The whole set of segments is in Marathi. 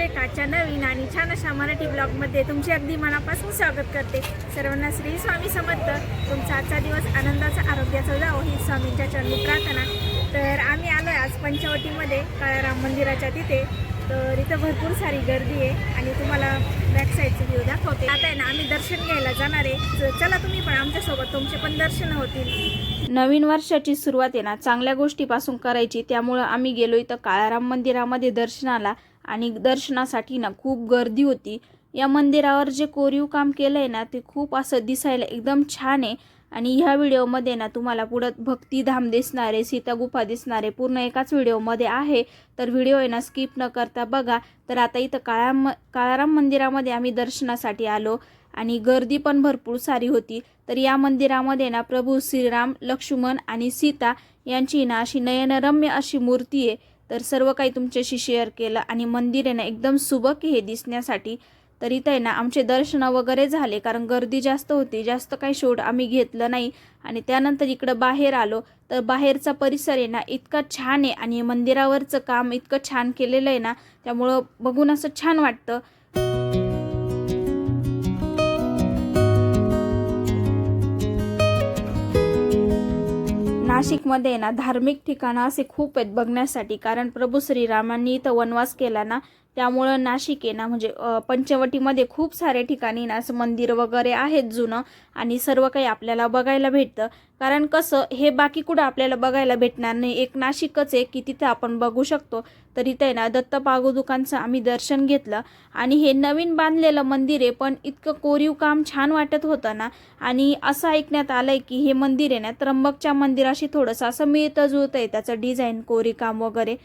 सुरेखाच्या नवीन आणि छान अशा मराठी ब्लॉगमध्ये तुमचे अगदी मनापासून स्वागत करते. सर्वांना श्री स्वामी समर्थ. तुमचा आजचा दिवस आनंदाचा आरोग्याचा जावो ही स्वामींच्या चरणी प्रार्थना. तर आम्ही आलो आहे आज पंचवटीमध्ये काळाराम मंदिराच्या तिथे. तर इथं भरपूर सारी गर्दी आहे आणि तुम्हाला बॅक साईडचे व्ह्यू दाखवते. आता आहे ना आम्ही दर्शन घ्यायला जाणार आहे. चला तुम्ही पण आमच्यासोबत तुमचे पण दर्शन होतील. नवीन वर्षाची सुरुवात आहे ना चांगल्या गोष्टीपासून करायची. त्यामुळं आम्ही गेलो इथं काळाराम मंदिरामध्ये दर्शनाला. आणि दर्शनासाठी ना खूप गर्दी होती. या मंदिरावर जे कोरीव काम केलं आहे ना ते खूप असं दिसायला एकदम छान आहे. आणि ह्या व्हिडिओमध्ये ना तुम्हाला पुढं भक्तिधाम दिसणारे सीता गुफा दिसणार आहे पूर्ण एकाच व्हिडिओमध्ये आहे. तर व्हिडिओ आहे ना स्किप न करता बघा. तर आता इथं काळाम काळाराम मंदिरामध्ये आम्ही दर्शनासाठी आलो आणि गर्दी पण भरपूर सारी होती. तर या मंदिरामध्ये ना प्रभू श्रीराम लक्ष्मण आणि सीता यांची ना अशी नयनरम्य अशी मूर्ती आहे. तर सर्व काही तुमच्याशी शेअर केलं आणि मंदिर आहे ना एकदम सुबक हे दिसण्यासाठी. तर इथं आहे ना आमचे दर्शनं वगैरे झाले कारण गर्दी जास्त होती जास्त काही शूट आम्ही घेतलं नाही. आणि त्यानंतर इकडं बाहेर आलो तर बाहेरचा परिसर आहे ना इतका छान आहे आणि मंदिरावरचं काम इतकं छान केलेलं आहे ना त्यामुळं बघून असं छान वाटतं. नाशिकमध्ये ना धार्मिक ठिकाणं असे खूप आहेत बघण्यासाठी. कारण प्रभू श्रीरामांनी इथं वनवास केला ना त्यामुळं नाशिक आहे ना म्हणजे पंचवटीमध्ये खूप सारे ठिकाणी ना असं मंदिर वगैरे आहेत जुनं आणि सर्व काही आपल्याला बघायला भेटतं. कारण कसं हे बाकी कुठं आपल्याला बघायला भेटणार नाही. एक नाशिकच आहे की तिथं आपण बघू शकतो. तर इथे ना दत्त पागोदुकांचं आम्ही दर्शन घेतलं आणि हे नवीन बांधलेलं मंदिर आहे पण इतकं कोरीव काम छान वाटत होतं ना. आणि असं ऐकण्यात आलं आहे की हे मंदिर आहे ना त्र्यंबकच्या मंदिराशी थोडंसं असं मिळतं जुळतं आहे त्याचं डिझाईन कोरी काम वगैरे.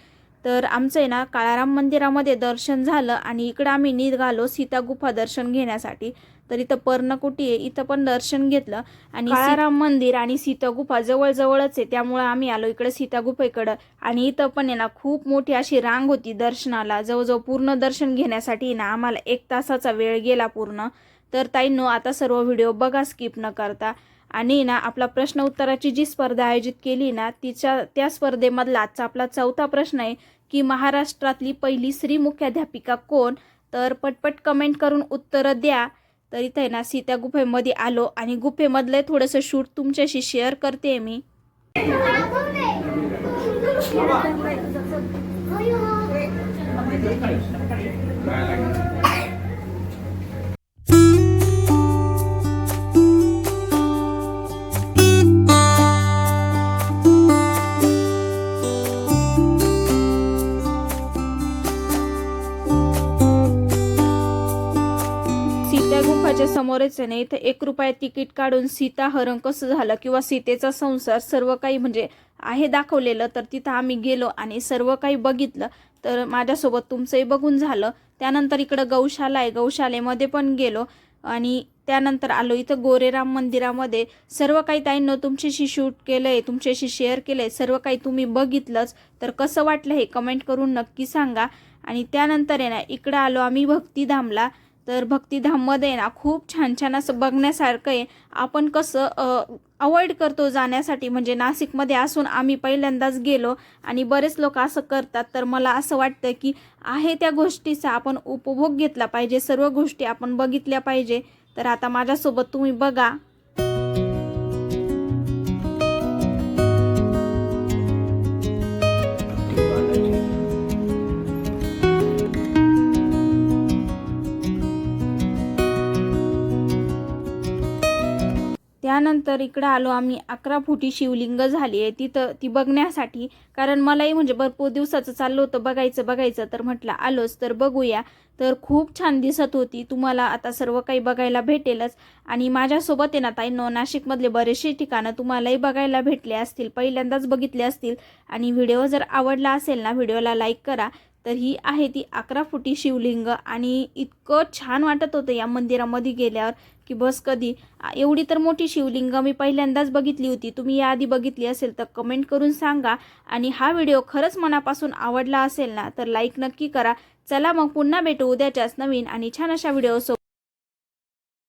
तर आमचं आहे ना काळाराम मंदिरामध्ये दर्शन झालं आणि इकडं आम्ही निघालो सीता गुफा दर्शन घेण्यासाठी. तर इथं पर्णकुटी आहे इथं पण दर्शन घेतलं. आणि काळाराम मंदिर आणि सीता गुफा जवळजवळच आहे त्यामुळं आम्ही आलो इकडे सीता गुफेकडं. आणि इथं पण आहे ना खूप मोठी अशी रांग होती दर्शनाला. जवळजवळ पूर्ण दर्शन घेण्यासाठी ना आम्हाला एक तासाचा वेळ गेला पूर्ण. तर ताईंनो आता सर्व व्हिडिओ बघा स्किप न करता. आणि ना आपला प्रश्न उत्तराची जी स्पर्धा आयोजित केली ना तिच्या त्या स्पर्धेमधला आजचा आपला चौथा प्रश्न आहे की महाराष्ट्रातली पहिली स्त्री मुख्याध्यापिका कोण? तर पटपट कमेंट करून उत्तरं द्या. तर इथं आहे ना सीता गुफेमध्ये आलो आणि गुफेमधलं थोडंसं शूट तुमच्याशी शेअर करते मी. सीता समोरच आहे ना इथं एक रुपया तिकीट काढून सीता हरण कसं झालं किंवा सीतेचा संसार सर्व काही म्हणजे आहे दाखवलेलं तर तिथं आम्ही गेलो आणि सर्व काही बघितलं. तर माझ्यासोबत तुमचंही बघून झालं. त्यानंतर इकडं गौशाला आहे. गौशालेमध्ये पण गेलो आणि त्यानंतर आलो इथं गोरेराम मंदिरामध्ये. सर्व काही ताईंनो तुमच्याशी शूट केलं आहे तुमच्याशी शेअर केलं आहे सर्व काही तुम्ही बघितलंच. तर कसं वाटलं हे कमेंट करून नक्की सांगा. आणि त्यानंतर आहे ना इकडं आलो आम्ही भक्तिधामला. तर भक्तिधाममध्ये ना खूप छान छान असं बघण्यासारखं आहे. आपण कसं अवॉइड करतो जाण्यासाठी. म्हणजे नाशिकमध्ये असून आम्ही पहिल्यांदाच गेलो आणि बरेच लोक असं करतात. तर मला असं वाटतं की आहे त्या गोष्टीचा आपण उपभोग घेतला पाहिजे. सर्व गोष्टी आपण बघितल्या पाहिजे. तर आता माझ्यासोबत तुम्ही बघा. त्यानंतर इकडं आलो आम्ही अकरा फुटी शिवलिंग झाली आहे. तिथं ती बघण्यासाठी कारण मलाही म्हणजे भरपूर दिवसाचं चाललं होतं बघायचं बघायचं. तर म्हटलं आलोच तर बघूया. तर खूप छान दिसत होती. तुम्हाला आता सर्व काही बघायला भेटेलच. आणि माझ्यासोबत आहे ना ताई नो नाशिकमधले बरेचसे ठिकाणं तुम्हालाही बघायला भेटले असतील. पहिल्यांदाच बघितले असतील. आणि व्हिडिओ जर आवडला असेल ना व्हिडिओला लाईक करा. तर ही आहे ती अकरा फुटी शिवलिंग. आणि इतकं छान वाटत होतं या मंदिरामध्ये गेल्यावर. की बस कधी? एवढी तर मोठी शिवलिंग मी पहिल्यांदाच बघितली होती. तुम्ही याआधी बघितली असेल तर कमेंट करून सांगा. आणि हा व्हिडिओ खरंच मनापासून आवडला असेल ना तर लाईक नक्की करा. चला मग पुन्हा भेटू उद्याच्याच नवीन आणि छान अशा व्हिडिओसोबत